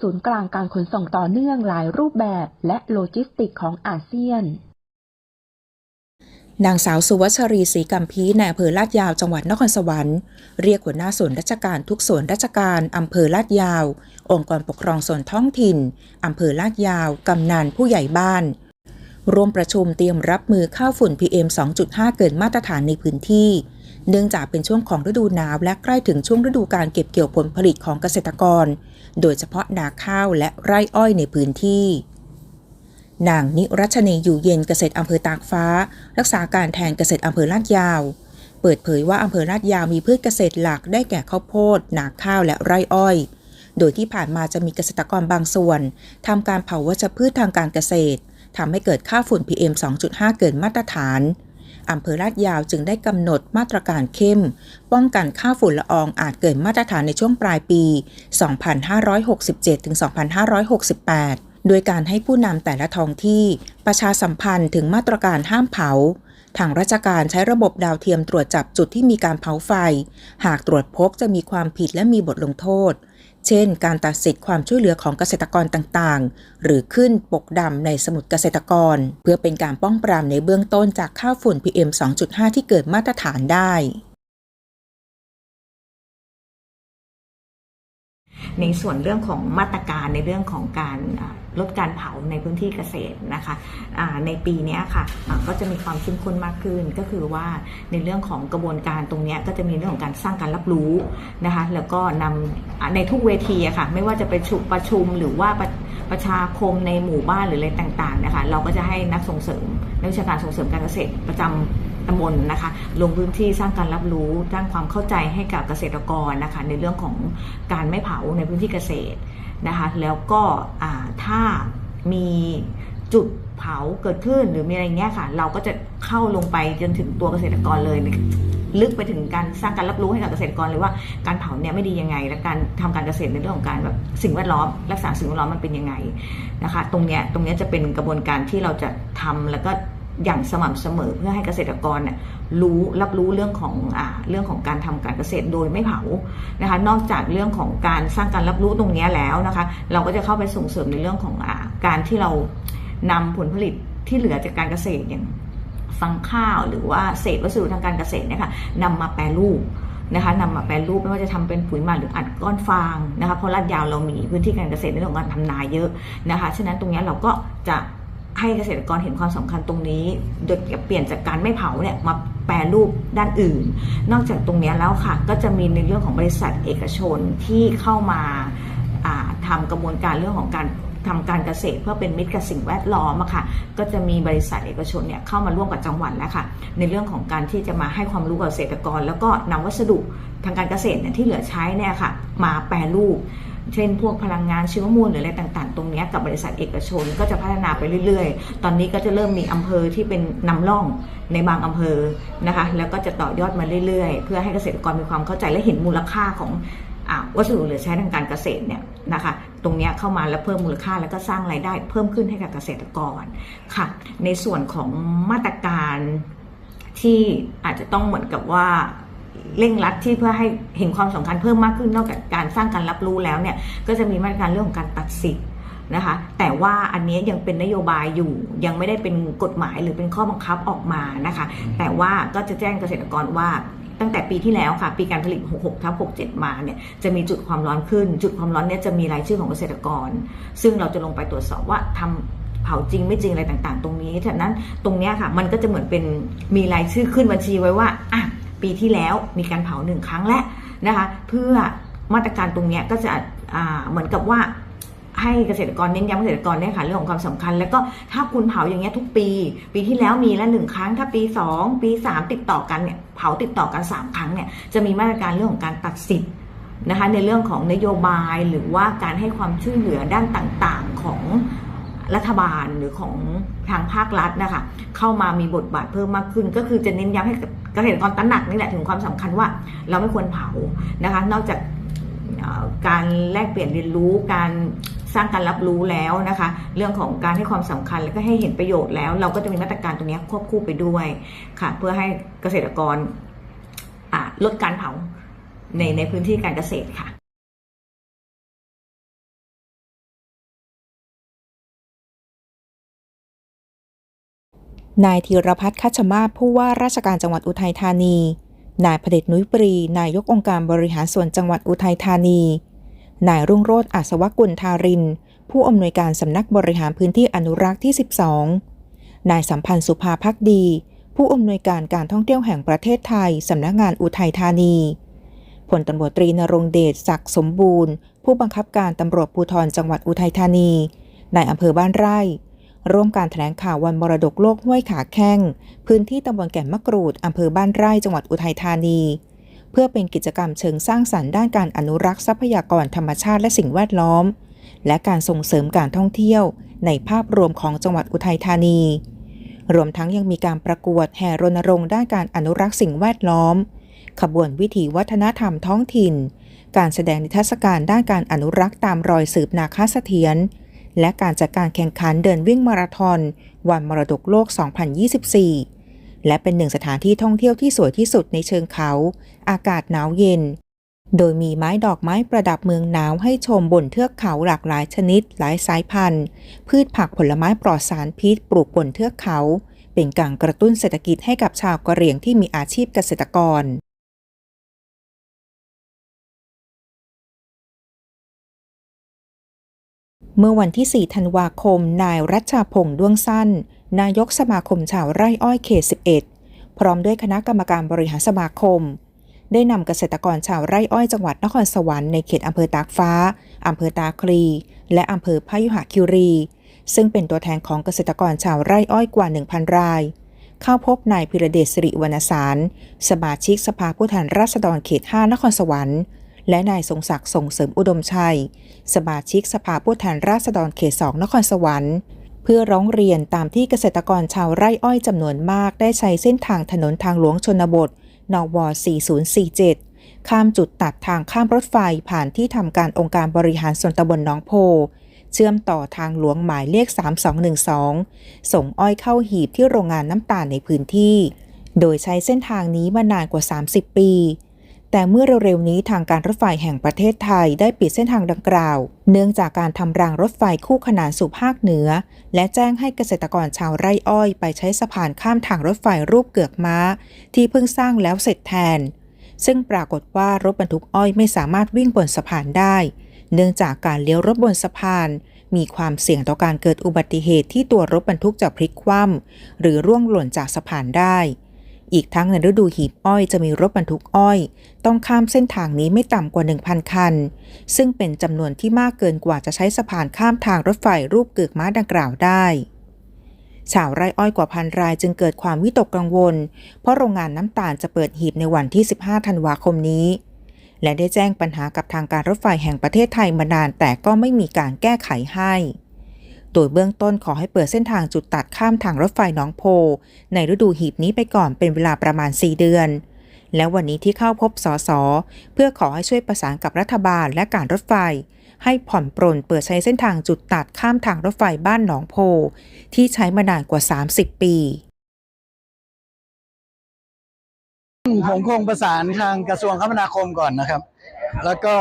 ศูนย์กลางการขนส่งต่อเนื่องหลายรูปแบบและโลจิสติกของอาเซียนนางสาวสุวัชรีศรีกัมพีในอำเภอลาดยาวจังหวัดนครสวรรค์เรียกหัวหน้าส่วนราชการทุกส่วนราชการอำเภอลาดยาว องค์กรปกครองส่วนท้องถิ่นอำเภอลาดยาวกำนันผู้ใหญ่บ้าน ร่วมประชุมเตรียมรับมือข้าวฝุ่น PM 2.5 เกินมาตรฐานในพื้นที่ เนื่องจากเป็นช่วงของฤดูหนาวและใกล้ถึงช่วงฤดูการเก็บเกี่ยวผลผลิตของเกษตรกร โดยเฉพาะนาข้าวและไร่อ้อยในพื้นที่ นางนิรัชนีอยู่เย็นเกษตรอำเภอตากฟ้า รักษาการแทนเกษตรอำเภอลาดยาว เปิดเผยว่าอำเภอลาดยาวมีพืชเกษตรหลักได้แก่ข้าวโพด นาข้าวและไร่อ้อย โดยที่ผ่านมาจะมีเกษตรกรบางส่วนทำการเผาวัชพืชทางการเกษตรทำให้เกิดค่าฝุ่น PM 2.5 เกินมาตรฐาน อำเภอลาดยาวจึงได้กำหนดมาตรการเข้ม ป้องกันค่าฝุ่นละอองอาจเกินมาตรฐานในช่วงปลายปี 2567-2568 โดยการให้ผู้นำแต่ละท้องที่ ประชาสัมพันธ์ถึงมาตรการห้ามเผา ทางราชการใช้ระบบดาวเทียมตรวจจับจุดที่มีการเผาไฟ หากตรวจพบจะมีความผิดและมีบทลงโทษ เช่น การตัดสิทธิ์ความช่วยเหลือของเกษตรกรต่างๆ หรือขึ้นปกดำในสมุดเกษตรกร เพื่อเป็นการป้องปรามในเบื้องต้นจากค่าฝุ่น PM 2.5 ที่เกิดมาตรฐานได้ ในส่วนเรื่องของมาตรการในเรื่องของการลดการเผาในพื้นที่เกษตรนะคะในปีนี้ค่ะก็จะมีความเข้มข้นมากขึ้น ก็คือว่าในเรื่องของกระบวนการตรงนี้ก็จะมีเรื่องของการสร้างการรับรู้นะคะแล้วก็นำอ่าในทุกเวทีค่ะไม่ว่าจะไปชุมประชุมหรือว่าประประชาคมในหมู่บ้านหรืออะไรต่างๆนะคะเราก็จะให้นักส่งเสริมนักวิชาการส่งเสริมการเกษตรประจำ ตำบลนะคะ ลงพื้นที่สร้างการรับรู้สร้างความเข้าใจให้กับเกษตรกรนะคะ ในเรื่องของการไม่เผาในพื้นที่เกษตรนะคะ แล้วก็ถ้ามีจุดเผาเกิดขึ้นหรือมีอะไรเงี้ยค่ะ เราก็จะเข้าลงไปจนถึงตัวเกษตรกรเลยลึกไปถึงการสร้างการรับรู้ให้กับเกษตรกรเลยว่าการเผาเนี่ยไม่ดียังไง และการทำการเกษตรในเรื่องของการแบบสิ่งแวดล้อมรักษาสิ่งแวดล้อมมันเป็นยังไงนะคะ ตรงเนี้ยตรงเนี้ยจะเป็นกระบวนการที่เราจะทำแล้วก็ อย่างสม่ำเสมอเพื่อให้เกษตรกรเนี่ยรู้รับรู้เรื่องของอ่าเรื่องของการทำการเกษตรโดยไม่เผานะคะ นอกจากเรื่องของการสร้างการรับรู้ตรงนี้แล้วนะคะ เราก็จะเข้าไปส่งเสริมในเรื่องของอาการที่เรานำผลผลิตที่เหลือจากการเกษตรอย่างฟังข้าวหรือว่าเศษวัสดุทางการเกษตรเนี่ยค่ะนำมาแปรรูปนะคะนำมาแปรรูปไม่ว่าจะทำเป็นปุ๋ยหมักหรืออัดก้อนฟางนะคะเพราะลาดยาวเรามีพื้นที่การเกษตรในเรื่องของการทำนาเยอะนะคะฉะนั้นตรงนี้เราก็จะ ให้เกษตรกรเห็นความสำคัญตรงนี้ โดยเปลี่ยนจากการไม่เผาเนี่ยมาแปรรูปด้านอื่น นอกจากตรงนี้แล้วค่ะ ก็จะมีในเรื่องของบริษัทเอกชนที่เข้ามาอ่าทำกระบวนการเรื่องของการทำการเกษตรเพื่อเป็นมิตรกับสิ่งแวดล้อมอะค่ะ ก็จะมีบริษัทเอกชนเนี่ยเข้ามาร่วมกับจังหวัดแล้วค่ะ ในเรื่องของการที่จะมาให้ความรู้กับเกษตรกร แล้วก็นำวัสดุทางการเกษตรเนี่ยที่เหลือใช้เนี่ยค่ะ มาแปรรูป เช่นพวกพลังงานชีวมวลหรืออะไรต่าง ๆ ตรงนี้กับบริษัทเอกชนก็จะพัฒนาไปเรื่อย ๆ ตอนนี้ก็จะเริ่มมีอำเภอที่เป็นนำร่องในบางอำเภอนะคะแล้วก็จะต่อยอดมาเรื่อย ๆ เพื่อให้เกษตรกรมีความเข้าใจและเห็นมูลค่าของอวัสดุหลือใช้ทางการเกษตรเนี่ยนะคะตรงนี้เข้ามาแล้วเพิ่มมูลค่าแล้วก็สร้างรายได้เพิ่มขึ้นให้กับเกษตรกรค่ะ ในส่วนของมาตรการที่อาจจะต้องเหมือนกับว่า เร่งรัดที่เพื่อให้เห็นความสำคัญเพิ่มมากขึ้นนอกจากการสร้างการรับรู้แล้วเนี่ยก็จะมีมาตรการเรื่องของการตัดสิทธิ์นะคะแต่ว่าอันนี้ยังเป็นนโยบายอยู่ยังไม่ได้เป็นกฎหมายหรือเป็นข้อบังคับออกมานะคะแต่ว่าก็จะแจ้งเกษตรกรว่าตั้งแต่ปีที่แล้วค่ะ ปีการผลิต 66ทับ67 มาเนี่ยจะมีจุดความร้อนขึ้น จุดความร้อนเนี่ยจะมีรายชื่อของเกษตรกร ซึ่งเราจะลงไปตรวจสอบว่าทำเผาจริงไม่จริงอะไรต่างๆ ตรงนี้ฉะนั้นตรงเนี้ยค่ะมันก็จะเหมือนเป็นมีรายชื่อขึ้นบัญชีไว้ว่าอะ ปีที่แล้วมีการเผาหนึ่งครั้งแล้วนะคะเพื่อมาตรการตรงนี้ก็จะเหมือนกับว่าให้เกษตรกรเน้นย้ำเกษตรกรเนี่ยค่ะเรื่องของความสำคัญ แล้วก็ถ้าคุณเผาอย่างเงี้ยทุกปี ปีที่แล้วมีละหนึ่งครั้ง ถ้าปี 2 ปี 3 ติดต่อกันเนี่ยเผาติดต่อกัน 3 ครั้งเนี่ยจะมีมาตรการเรื่องของการตัดสิทธิ์นะคะในเรื่องของนโยบายหรือว่าการให้ความช่วยเหลือด้านต่างๆของรัฐบาลหรือของทางภาครัฐนะคะเข้ามามีบทบาทเพิ่มมากขึ้น ก็คือจะเน้นย้ำให้ เกษตรกรตระหนักนี่แหละถึงความสำคัญว่าเราไม่ควรเผานะคะ นอกจากการแลกเปลี่ยนเรียนรู้การสร้างการรับรู้แล้วนะคะ เรื่องของการให้ความสำคัญแล้วก็ให้เห็นประโยชน์แล้ว เราก็จะมีมาตรการตรงนี้ควบคู่ไปด้วยค่ะ เพื่อให้เกษตรกรลดการเผาในในพื้นที่การเกษตรค่ะ นายธีรพัฒน์คัชมาศผู้ว่าราชการจังหวัดอุทัยธานี นายพเดชนุ้ยปรี นายกองค์การบริหารส่วนจังหวัดอุทัยธานี นายรุ่งโรจน์อัศวกุลทาริน ผู้อำนวยการสำนักบริหารพื้นที่อนุรักษ์ที่ 12 นายสัมพันธ์สุภาพักดี ผู้อำนวยการการท่องเที่ยวแห่งประเทศไทยสำนักงานอุทัยธานีพลตำรวจตรีนรงเดชศักดิ์สมบูรณ์ ผู้บังคับการตำรวจภูธรจังหวัดอุทัยธานีนายอำเภอบ้านไร่ ร่วมการแถลงข่าววันมรดกโลกห้วยขาแข้ง พื้นที่ตำบลแก่นมะกรูดอำเภอบ้านไร่จังหวัดอุทัยธานี เพื่อเป็นกิจกรรมเชิงสร้างสรรค์ด้านการอนุรักษ์ทรัพยากรธรรมชาติและสิ่งแวดล้อม และการส่งเสริมการท่องเที่ยว ในภาพรวมของจังหวัดอุทัยธานี รวมทั้งยังมีการประกวดแห่รณรงค์ด้านการอนุรักษ์สิ่งแวดล้อม ขบวนวิถีวัฒนธรรมท้องถิ่น การแสดงนิทรรศการด้านการอนุรักษ์ตามรอยสืบนาคาเสถียร และการจัดการแข่งขันเดินวิ่งมาราธอนวันมรดกโลก 2024 และเป็นหนึ่งสถานที่ท่องเที่ยวที่สวยที่สุดในเชิงเขา อากาศหนาวเย็น โดยมีไม้ดอกไม้ประดับเมืองหนาวให้ชมบนเทือกเขาหลากหลายชนิด หลายสายพันธุ์ พืชผักผลไม้ปลอดสารพิษปลูกบนเทือกเขา เป็นการกระตุ้นเศรษฐกิจให้กับชาวกะเหรี่ยงที่มีอาชีพเกษตรกร เมื่อวันที่ 4 ธันวาคม นายรัชชาพงษ์ด้วงสั้น นายกสมาคมชาวไร่อ้อยเขต 11 พร้อมด้วยคณะกรรมการบริหารสมาคม ได้นำเกษตรกรชาวไร่อ้อยจังหวัดนครสวรรค์ในเขตอำเภอตากฟ้าอำเภอตาคลี และอำเภอพยุหคิรี ซึ่งเป็นตัวแทนของเกษตรกรชาวไร่อ้อยกว่า 1,000 ราย เข้าพบนายพิรเดชสิริวรรณสาร สมาชิกสภาผู้แทนราษฎรเขต 5 นครสวรรค์ และนายทรงศักดิ์ส่งเสริมอุดมชัย สมาชิกสภาผู้แทนราษฎรเขต2นครสวรรค์ เพื่อร้องเรียนตามที่เกษตรกรชาวไร่อ้อยจำนวนมากได้ใช้เส้นทางถนนทางหลวงชนบท นว 4047 ข้ามจุดตัดทางข้ามรถไฟผ่านที่ทำการองค์การบริหารส่วนตำบลหนองโพเชื่อมต่อทางหลวงหมายเลข 3212 ส่งอ้อยเข้าหีบที่โรงงานน้ำตาลในพื้นที่ โดยใช้เส้นทางนี้มานานกว่า 30 ปี แต่เมื่อเร็วๆนี้ทางการรถไฟแห่งประเทศไทยได้ปิดเส้นทางดังกล่าว เนื่องจากการทำรางรถไฟคู่ขนานสู่ภาคเหนือ และแจ้งให้เกษตรกรชาวไร่อ้อย ไปใช้สะพานข้ามทางรถไฟรูปเกือกม้า ที่เพิ่งสร้างแล้วเสร็จแทน ซึ่งปรากฏว่ารถบรรทุกอ้อยไม่สามารถวิ่งบนสะพานได้ เนื่องจากการเลี้ยวรถบนสะพาน มีความเสี่ยงต่อการเกิดอุบัติเหตุที่ตัวรถบรรทุกจะพลิกคว่ำหรือร่วงหล่นจากสะพานได้ อีกทั้งในฤดูหีบอ้อยจะมีรถบรรทุกอ้อย ต้องข้ามเส้นทางนี้ไม่ต่ำกว่า 1,000 คัน ซึ่งเป็นจำนวนที่มากเกินกว่าจะใช้สะพานข้ามทางรถไฟรูปเกือกม้าดังกล่าวได้ ชาวไร่อ้อยกว่าพันรายจึงเกิดความวิตกกังวล เพราะโรงงานน้ำตาลจะเปิดหีบในวันที่ 15 ธันวาคมนี้ และได้แจ้งปัญหากับทางการรถไฟแห่งประเทศไทยมานานแต่ก็ไม่มีการแก้ไขให้ โดยเบื้องต้นขอให้เปิดเส้นทางจุดตัดข้ามทางรถไฟหนองโพ ในฤดูหีบนี้ไปก่อนเป็นเวลาประมาณ 4 เดือน และวันนี้ที่เข้าพบสสเพื่อขอให้ช่วยประสานกับรัฐบาลและการรถไฟ ให้ผ่อนปรนเปิดใช้เส้นทางจุดตัดข้ามทางรถไฟบ้านหนองโพ ที่ใช้มานานกว่า 30 ปีผมคงประสานทางกระทรวงคมนาคมก่อนนะครับ แล้วก็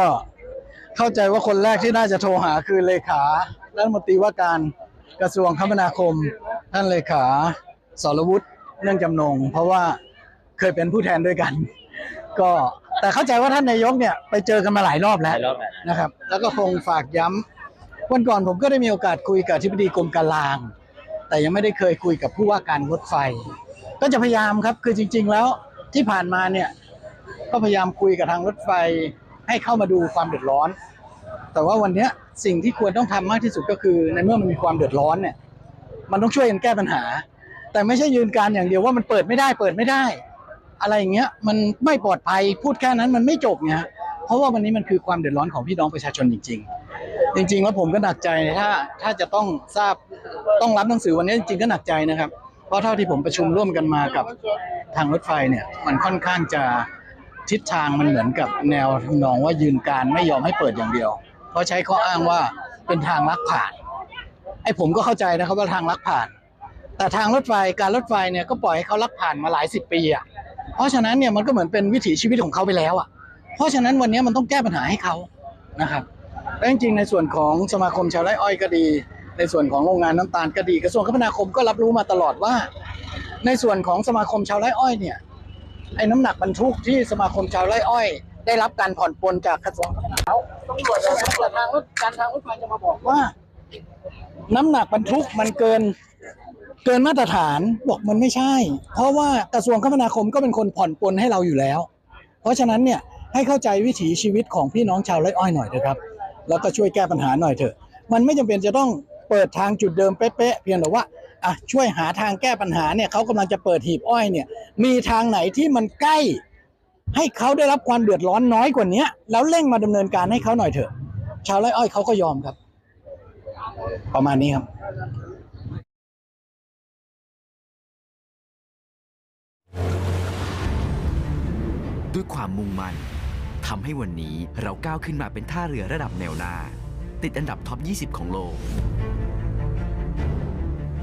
เข้าใจว่าคนแรกที่น่าจะโทรหาคือเลขา รัฐมนตรีว่าการกระทรวงคมนาคม ท่านเลขาสรวุฒิเนื่องจำนง เพราะว่าเคยเป็นผู้แทนด้วยกัน ก็แต่เข้าใจว่าท่านนายกเนี่ยไปเจอกันมาหลายรอบแล้วนะครับ แล้วก็คงฝากย้ำวันก่อนผมก็ได้มีโอกาสคุยกับอธิบดีกรมการลาง แต่ยังไม่ได้เคยคุยกับผู้ว่าการรถไฟ ก็จะพยายามครับคือจริง ๆ แล้วที่ผ่านมาเนี่ยก็พยายามคุยกับทางรถไฟให้เข้ามาดูความเดือดร้อน แต่ว่าวันนี้สิ่งที่ควรต้องทำมากที่สุดก็คือ ในเมื่อมันมีความเดือดร้อนเนี่ย มันต้องช่วยกันแก้ปัญหา แต่ไม่ใช่ยืนการอย่างเดียวว่ามันเปิดไม่ได้เปิดไม่ได้ อะไรอย่างเงี้ยมันไม่ปลอดภัยพูดแค่นั้นมันไม่จบไงฮะเพราะว่าวันนี้มันคือความเดือดร้อนของพี่น้องประชาชนจริง ๆ จริง ๆ แล้วผมก็หนักใจถ้าถ้าจะต้องทราบต้องรับหนังสือวันนี้จริงๆก็หนักใจนะครับ เพราะเท่าที่ผมประชุมร่วมกันมากับทางรถไฟเนี่ย มันค่อนข้างจะทิศทางมันเหมือนกับแนวทำนองว่ายืนการไม่ยอมให้เปิดอย่างเดียว เพราะใช้ข้ออ้างว่าเป็นทางลักผ่าน ไอ้ผมก็เข้าใจนะครับว่าทางลักผ่าน แต่ทางรถไฟการรถไฟเนี่ยก็ปล่อยให้เขาลักผ่านมาหลายสิบปีอะเพราะฉะนั้นเนี่ยมันก็เหมือนเป็นวิถีชีวิตของเขาไปแล้วอะ เพราะฉะนั้นวันนี้มันต้องแก้ปัญหาให้เขานะครับและจริงๆในส่วนของสมาคมชาวไร่อ้อยก็ดี ในส่วนของโรงงานน้ำตาลก็ดีกระทรวงคมนาคมก็รับรู้มาตลอดว่า ในส่วนของสมาคมชาวไร่อ้อยเนี่ยไอ้น้ำหนักบรรทุกที่สมาคมชาวไร่อ้อย ได้รับการผ่อนปลนจากกระทรวงคมนาคม ตำรวจแต่ทางรถการทางรถไฟจะมาบอกว่า น้ำหนักบรรทุกมันเกิน เกินมาตรฐานบอกมันไม่ใช่ เพราะว่ากระทรวงคมนาคมก็เป็นคนผ่อนปลนให้เราอยู่แล้ว เพราะฉะนั้นเนี่ยให้เข้าใจวิถีชีวิตของพี่น้องชาวไร่อ้อยหน่อยเถอะครับ แล้วก็ช่วยแก้ปัญหาหน่อยเถอะ มันไม่จำเป็นจะต้องเปิดทางจุดเดิมเป๊ะๆเพียงแต่ว่าอะช่วยหาทางแก้ปัญหาเนี่ยเขากำลังจะเปิดหีบอ้อยเนี่ย มีทางไหนที่มันใกล้ ให้เขาได้รับความเดือดร้อนน้อยกว่านี้แล้วเร่งมาดำเนินการให้เขาหน่อยเถอะ ชาวไร่อ้อยเขาก็ยอมครับ ประมาณนี้ครับด้วยความมุ่งมั่นทำให้วันนี้เราก้าวขึ้นมาเป็นท่าเรือระดับแนวหน้า ติดอันดับท็อป 20 ของโลก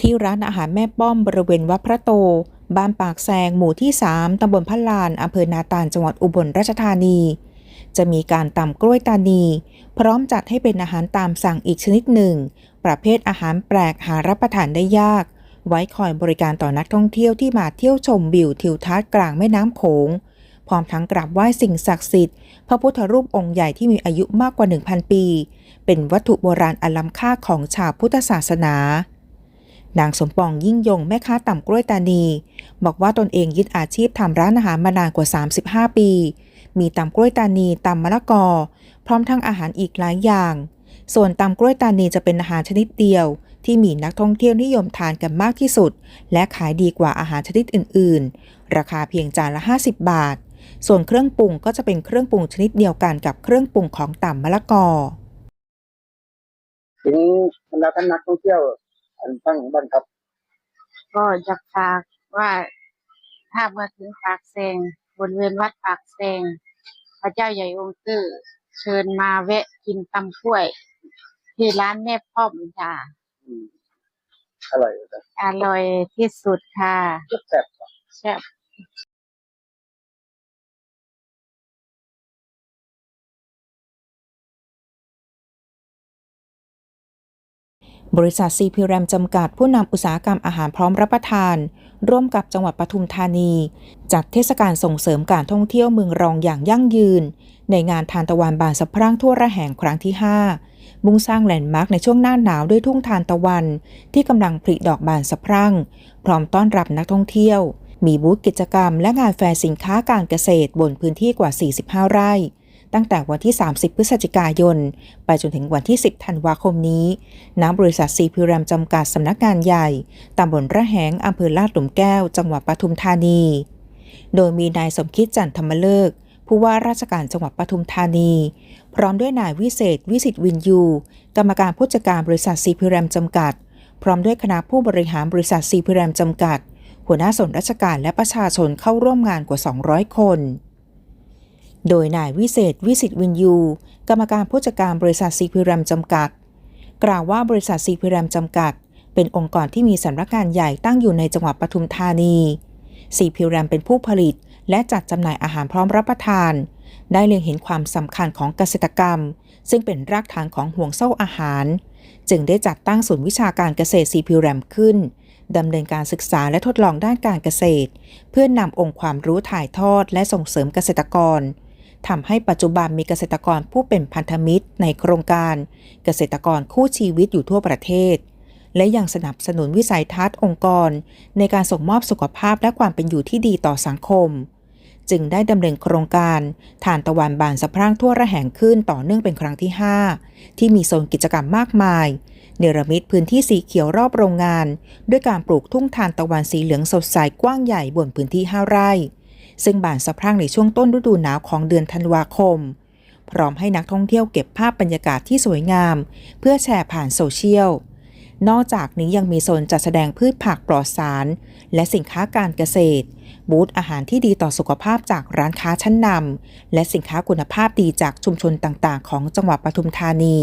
ที่ร้านอาหารแม่ป้อมบริเวณวัดพระโต บ้านปากแซงหมู่ที่ 3 ตำบลพะลาน อำเภอนาตาลจังหวัดอุบลราชธานี จะมีการตำกล้วยตานี พร้อมจัดให้เป็นอาหารตามสั่งอีกชนิดหนึ่ง ประเภทอาหารแปลกหารับประทานได้ยาก ไว้คอยบริการต่อนักท่องเที่ยวที่มาเที่ยวชมวิวทิวทัศน์กลางแม่น้ำโขง พร้อมทั้งกราบไหว้สิ่งศักดิ์สิทธิ์ พระพุทธรูปองค์ใหญ่ที่มีอายุมากกว่า 1,000 ปี เป็นวัตถุโบราณอันล้ำค่าของชาวพุทธศาสนา นางสมปองยิ่งยงแม่ค้าต่ำกล้วยตานี บอกว่าตนเองยึดอาชีพทำร้านอาหารมานานกว่า 35 ปี มีตำกล้วยตานีตำมะละกอ พร้อมทั้งอาหารอีกหลายอย่าง ส่วนตำกล้วยตานีจะเป็นอาหารชนิดเดียว ที่มีนักท่องเที่ยวนิยมทานกันมากที่สุด และขายดีกว่าอาหารชนิดอื่น ๆ ราคาเพียงจานละ 50 บาท ส่วนเครื่องปรุงก็จะเป็นเครื่องปรุงชนิดเดียวกันกับเครื่องปรุงของตำมะละกอถึงบรรดาท่านนักท่องเที่ยว อันตั้งบ้านครับ ก็อยากฝากว่าถ้ามาถึงปากเซงบริเวณวัดปากเซงพระเจ้าใหญ่องค์ตื้อเชิญมาแวะกินตำกล้วย ที่ร้านแม่ป้อมจ้ะอร่อยครับอร่อยที่สุดค่ะแซ่บแซ่บ บริษัทซีพีแรมจำกัดผู้นำอุตสาหกรรมอาหารพร้อมรับประทาน ร่วมกับจังหวัดปทุมธานี จัดเทศกาลส่งเสริมการท่องเที่ยวเมืองรองอย่างยั่งยืน ในงานทานตะวันบานสะพรั่งทั่วระแหงครั้งที่ 5 มุ่งสร้างแลนด์มาร์กในช่วงหน้าหนาวด้วยทุ่งทานตะวัน ที่กำลังผลิดอกบานสะพรั่ง พร้อมต้อนรับนักท่องเที่ยว มีบูธกิจกรรม และงานแฟร์สินค้าการเกษตรบนพื้นที่กว่า 45 ไร่ ตั้งแต่วันที่ 30 พฤศจิกายน ไปจนถึงวันที่ 10 ธันวาคมนี้ ณ บริษัทซีพีแรมจำกัดสำนักงานใหญ่ ตำบลระแหงอำเภอลาดหลุมแก้ว จังหวัดปทุมธานี โดยมีนายสมคิดจันทธรรมเลิกผู้ว่าราชการจังหวัดปทุมธานี พร้อมด้วยนายวิเศษ วิสิตวินยู กรรมการผู้จัดการบริษัทซีพีแรมจำกัด พร้อมด้วยคณะผู้บริหารบริษัทซีพีแรมจำกัด หัวหน้าส่วนราชการและประชาชนเข้าร่วมงานกว่า 200 คน โดยนายวิเศษวิสิตวินยู กรรมการผู้จัดการบริษัทซีพีแรมจำกัด กล่าวว่าบริษัทซีพีแรมจำกัด เป็นองค์กรที่มีสำนักงานใหญ่ตั้งอยู่ในจังหวัดปทุมธานีซีพีแรมเป็นผู้ผลิต และจัดจำหน่ายอาหารพร้อมรับประทาน ได้เล็งเห็นความสำคัญของเกษตรกรรม ซึ่งเป็นรากฐานของห่วงโซ่อาหาร จึงได้จัดตั้งศูนย์วิชาการเกษตรซีพีแรมขึ้นดำเนินการศึกษาและทดลองด้านการเกษตร เพื่อนนำองค์ความรู้ถ่ายทอดและส่งเสริมเกษตรกร ทำให้ปัจจุบันมีเกษตรกรผู้เป็นพันธมิตรในโครงการเกษตรกรคู่ชีวิตอยู่ทั่วประเทศ และยังสนับสนุนวิสัยทัศน์องค์กร ในการส่งมอบสุขภาพและความเป็นอยู่ที่ดีต่อสังคม จึงได้ดำเนินโครงการทานตะวันบานสะพรั่งทั่วระแหงขึ้นต่อเนื่องเป็นครั้งที่ 5 ที่มีโซนกิจกรรมมากมาย เนรมิตพื้นที่สีเขียวรอบโรงงาน ด้วยการปลูกทุ่งทานตะวันสีเหลืองสดใสกว้างใหญ่บนพื้นที่ 5 ไร่ ซึ่งบานสะพรั่งในช่วงต้นฤดูหนาวของเดือนธันวาคม พร้อมให้นักท่องเที่ยวเก็บภาพบรรยากาศที่สวยงาม เพื่อแชร์ผ่านโซเชียล นอกจากนี้ยังมีโซนจัดแสดงพืชผักปลอดสาร และสินค้าการเกษตร บูธอาหารที่ดีต่อสุขภาพจากร้านค้าชั้นนำและสินค้าคุณภาพดีจากชุมชนต่างๆ ของจังหวัดปทุมธานี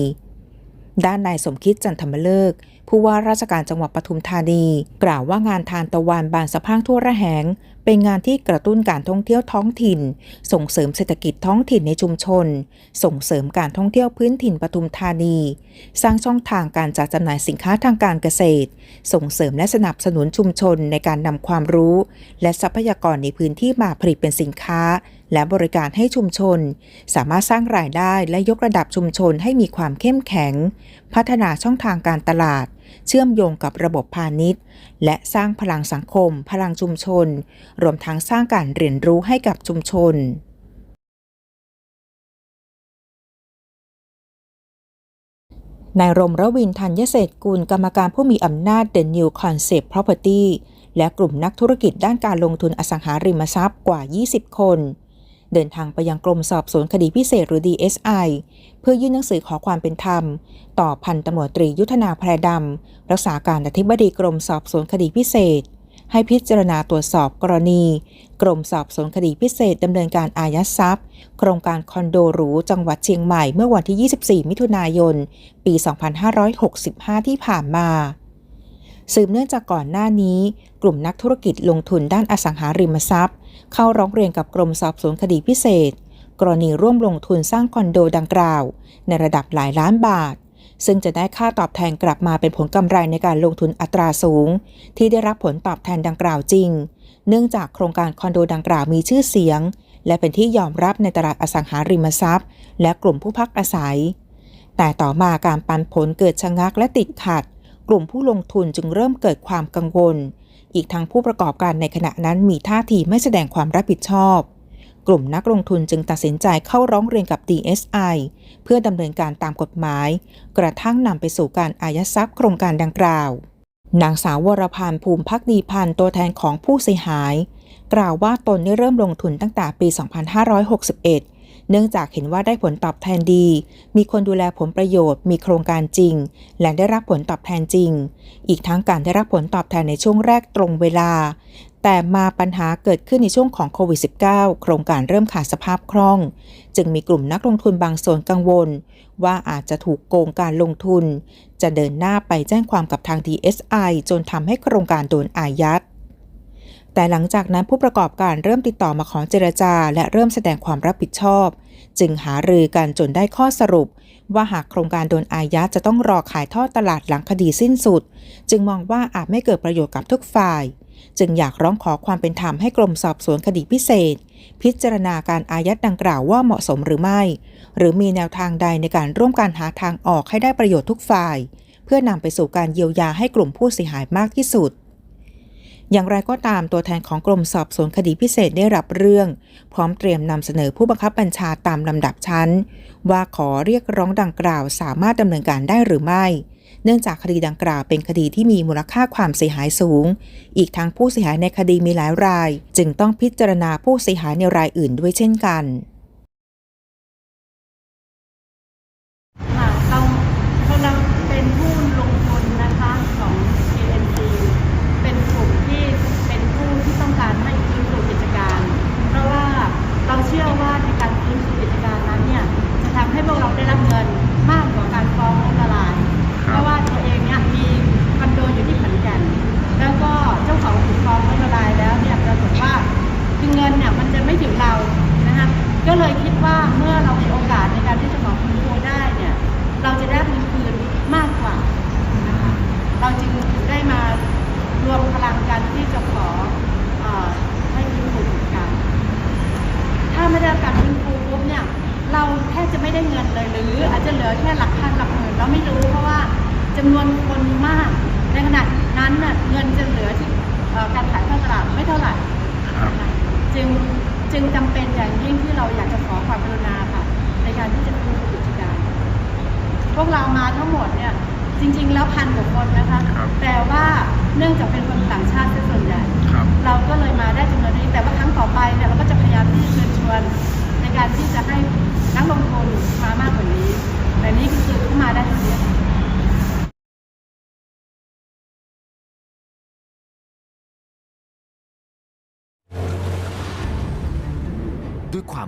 ด้านนายสมคิดจันทมเลิก ผู้ว่าราชการจังหวัดปทุมธานี กล่าวว่างานทานตะวันบานสะพังทั่วระแหง เป็นงานที่กระตุ้นการท่องเที่ยวท้องถิ่น ส่งเสริมเศรษฐกิจท้องถิ่นในชุมชน ส่งเสริมการท่องเที่ยวพื้นถิ่นปทุมธานี สร้างช่องทางการจัดจำหน่ายสินค้าทางการเกษตร ส่งเสริมและสนับสนุนชุมชนในการนำความรู้ และทรัพยากรในพื้นที่มาผลิตเป็นสินค้า และบริการให้ชุมชน สามารถสร้างรายได้และยกระดับชุมชนให้มีความเข้มแข็ง พัฒนาช่องทางการตลาด เชื่อมโยงกับระบบพาณิชย์ และสร้างพลังสังคม พลังชุมชน รวมทั้งสร้างการเรียนรู้ให้กับชุมชนนายรมรวินธัญเศรษฐกุลกรรมการผู้มีอำนาจ The New Concept Property และกลุ่มนักธุรกิจด้านการลงทุนอสังหาริมทรัพย์กว่า 20 คน เดินทางไปยังกรมสอบสวนคดีพิเศษหรือ DSI เพื่อยื่นหนังสือขอความเป็นธรรม ต่อพันตำรวจตรียุทธนาแพรดำ รักษาการอธิบดีกรมสอบสวนคดีพิเศษ ให้พิจารณาตรวจสอบกรณี กรมสอบสวนคดีพิเศษดำเนินการอายัดทรัพย์ โครงการคอนโดหรูจังหวัดเชียงใหม่เมื่อวันที่ 24 มิถุนายน ปี 2565 ที่ผ่านมาสืบเนื่องจากก่อนหน้านี้ กลุ่มนักธุรกิจลงทุนด้านอสังหาริมทรัพย์ เข้าร้องเรียนกับกรมสอบสวนคดีพิเศษ กรณีร่วมลงทุนสร้างคอนโดดังกล่าว ในระดับหลายล้านบาท ซึ่งจะได้ค่าตอบแทนกลับมาเป็นผลกำไรในการลงทุนอัตราสูง ที่ได้รับผลตอบแทนดังกล่าวจริง เนื่องจากโครงการคอนโดดังกล่าวมีชื่อเสียง และเป็นที่ยอมรับในตลาดอสังหาริมทรัพย์ และกลุ่มผู้พักอาศัย แต่ต่อมาการปันผลเกิดชะงักและติดขัด กลุ่มผู้ลงทุนจึงเริ่มเกิดความกังวล อีกทั้งผู้ประกอบการในขณะนั้นมีท่าทีไม่แสดงความรับผิดชอบ กลุ่มนักลงทุนจึงตัดสินใจเข้าร้องเรียนกับ DSI เพื่อดำเนินการตามกฎหมาย กระทั่งนำไปสู่การอายัดทรัพย์โครงการดังกล่าวนางสาววรพันธ์ภูมิพักดีพันธ์ตัวแทนของผู้เสียหาย กล่าวว่าตนได้เริ่มลงทุนตั้งแต่ปี 2561 เนื่องจากเห็นว่าได้ผลตอบแทนดี มีคนดูแลผลประโยชน์ มีโครงการจริง และได้รับผลตอบแทนจริง อีกทั้งการได้รับผลตอบแทนในช่วงแรกตรงเวลา แต่มาปัญหาเกิดขึ้นในช่วงของโควิด -19 โครงการเริ่มขาดสภาพคล่อง จึงมีกลุ่มนักลงทุนบางส่วนกังวล ว่าอาจจะถูกโกงการลงทุน จะเดินหน้าไปแจ้งความกับทาง DSI จนทำให้โครงการโดนอายัด แต่หลังจากนั้นผู้ประกอบการเริ่มติดต่อมาขอเจรจา และเริ่มแสดงความรับผิดชอบ จึงหารือกันจนได้ข้อสรุป ว่าหากโครงการโดนอายัดจะต้องรอขายทอดตลาดหลังคดีสิ้นสุด จึงมองว่าอาจไม่เกิดประโยชน์กับทุกฝ่าย จึงอยากร้องขอความเป็นธรรมให้กรมสอบสวนคดีพิเศษ พิจารณาการอายัดดังกล่าวว่าเหมาะสมหรือไม่ หรือมีแนวทางใดในการร่วมการหาทางออกให้ได้ประโยชน์ทุกฝ่าย เพื่อนำไปสู่การเยียวยาให้กลุ่มผู้เสียหายมากที่สุด อย่างไรก็ตามตัวแทนของกรมสอบสวนคดีพิเศษได้รับเรื่อง พร้อมเตรียมนำเสนอผู้บังคับบัญชาตามลำดับชั้น ว่าขอเรียกร้องดังกล่าวสามารถดำเนินการได้หรือไม่ เนื่องจากคดีดังกล่าวเป็นคดีที่มีมูลค่าความเสียหายสูง อีกทั้งผู้เสียหายในคดีมีหลายราย จึงต้องพิจารณาผู้เสียหายในรายอื่นด้วยเช่นกัน ค่ะเราเราเป็นผู้ลงทุนนะคะของ KNC เป็นกลุ่มที่เป็นผู้ที่ต้องการให้ฟื้นฟูกิจการ เพราะว่าเราเชื่อว่าในการฟื้นฟูกิจการนั้นเนี่ยจะทำให้พวกเราได้รับเงินมากกว่าการฟ้องล้มละลาย เพราะว่าตัวเองเนี่ยมีคอนโดอยู่ที่ขอนแก่นแล้วก็เจ้าของถูกฟ้องล้มละลายแล้วเนี่ยปรากฏว่าคือเงินเนี่ยมันจะไม่ถึงเรานะคะก็เลยคิดว่าเมื่อเรามีโอกาสในการที่จะขอฟื้นฟูได้เนี่ย เราจะได้เงินคืนมากกว่านะคะเราจึงได้มารวมพลังกันที่จะขอเออให้ฟื้นฟูกิจการ ถ้ ถ้าไม่ได้รับการฟื้นฟูปุ๊บเนี่ย เราแทบจะไม่ได้เงินเลยหรืออาจจะเหลือแค่หลักพันหลักหมื่นเราไม่รู้เพราะว่าจำนวนคนมาก ในขณะนั้นน่ะเงินจะเหลือที่เอ่อการขายทอดตลาดไม่เท่าไหร่นะคะ จึงจึงจำเป็นอย่างยิ่งที่เราอยากจะขอความกรุณาค่ะ ในการที่จะฟื้นฟูกิจการ พวกเรามาทั้งหมดเนี่ยจริง ๆ แล้วพันกว่าคนนะคะแต่ว่าเนื่องจากเป็นคนต่างชาติซะส่วนใหญ่เราก็เลยมาได้จำนวนนี้ แต่ว่าครั้งต่อไปเนี่ยเราก็จะพยายามที่จะเชิญชวน ในการที่จะให้นักลงทุนมามากกว่านี้ แต่นี่คือเข้ามาได้เท่านี้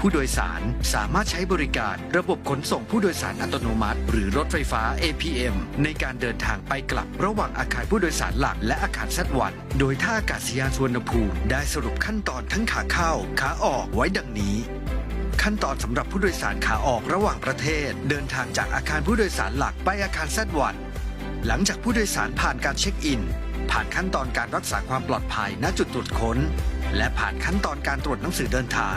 ผู้โดยสารสามารถใช้บริการระบบขนส่งผู้โดยสารอัตโนมัติ หรือรถไฟฟ้า APM ในการเดินทางไปกลับระหว่างอาคารผู้โดยสารหลักและอาคารซัดวัน โดยท่าอากาศยานสุวรรณภูมิได้สรุปขั้นตอนทั้งขาเข้าขาออกไว้ดังนี้ ขั้นตอนสำหรับผู้โดยสารขาออกระหว่างประเทศ เดินทางจากอาคารผู้โดยสารหลักไปอาคารซัดวันหลังจากผู้โดยสารผ่านการเช็คอิน ผ่านขั้นตอนการรักษาความปลอดภัยณจุดตรวจค้น และผ่านขั้นตอนการตรวจหนังสือเดินทาง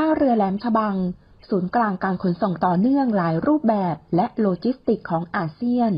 ท่าเรือแหลมฉบัง ศูนย์กลางการขนส่งต่อเนื่องหลายรูปแบบและโลจิสติกของอาเซียน